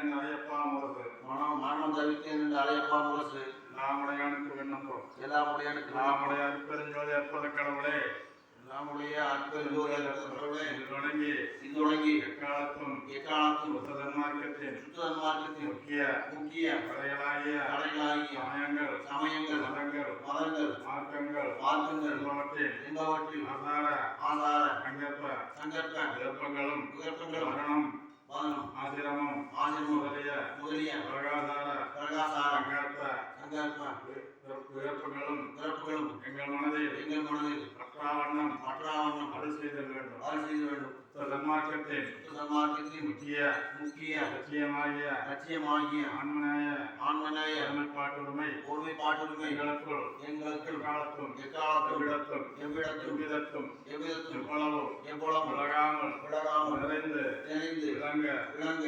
ஐயப்பா முரசு மனம் மரணம் தவிர்த்தேன் என்று அழையப்பா முரசு நாமடையானுக்கு விண்ணப்பம். எல்லாமுடைய எனக்கு நாமுடைய அருப்பெருஞ்சோதி அற்புத கடவுளே. நம்முடைய அற்பெருந்தோதி கடவுளே. இது தொடங்கி இது தொடங்கி எக்காலத்தும் எக்காலத்தும் புத்த மார்க்கத்தின் சுத்த மார்க்கத்தின் முக்கிய முக்கிய கடைகளாகிய கலைகளாகிய சமயங்கள் சமயங்கள் மதங்கள் மதங்கள் மார்க்கங்கள் மார்க்கங்கள் என்பவற்றில் என்பவற்றில் ஆதார ஆதார சங்கற்ப சங்கற்ப விருப்பங்களும் விகற்பங்களும் மரணம். ஆசிரமம் ஆசிரமம் முதலிய முதலிய பிரகாதார பிரகாசார சங்கற்ப சங்கற்ப விருப்பங்களும் பிறப்புகளும் எங்கள் மனதில் எங்கள் மனதில் பற்றாவண்ணம் மற்றாவண்ணம் அருள் செய்தல் வேண்டும். அருள் செய்ய வேண்டும். சன்மார்க்கத்தின் சுத்த மார்க்கத்தின் முக்கிய முக்கிய லட்சியமாகிய லட்சியமாகிய ஆன்மநேய ஆன்மநேய ஒருமைப்பாட்டுரிமை ஒருமைப்பாட்டுரிமை எங்களுக்குள் எங்களுக்கு எக்காலத்தும் எக்காலத்தும் எவ்விடத்தும் எவ்விடத்தும் எவ்விதத்தும் எவ்வளவு உலகாமல் விலகாமல் நிறைந்து நிறைந்து விளங்க விளங்க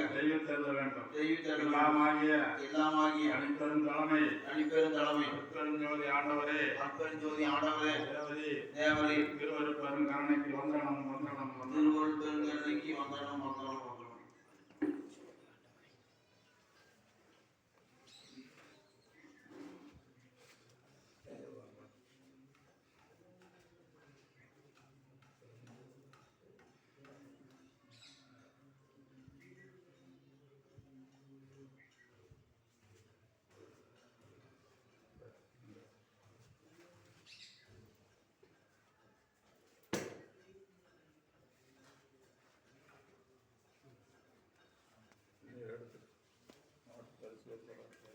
செல்ல வேண்டும். தெரிவித்தல் எல்லாமாகிய எல்லாமாகிய அணிப்பெரும் தலைமை. தனிப்பெரும் தலைமை. பெருஞ்சோதி ஆண்டவரே. அற்பெருஞ்சோதி ஆண்டவரே. தேவரே. பெருங்கருணைக்கு வந்தனம் வந்தனம்.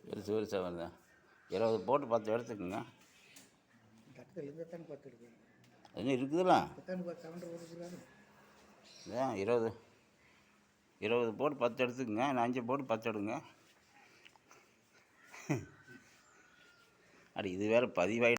பெருசு பெருசாக வருதா? இருபது போட்டு பத்து எடுத்துக்கோங்க. என்ன இன்னும் இருக்குதுல்ல? ஏன் இருபது. இருபது போட்டு பத்து எடுத்துக்கோங்க. நான் அஞ்சு போட்டு பத்து எடுங்க. அடி இது வேறு பதிவாயிட்டு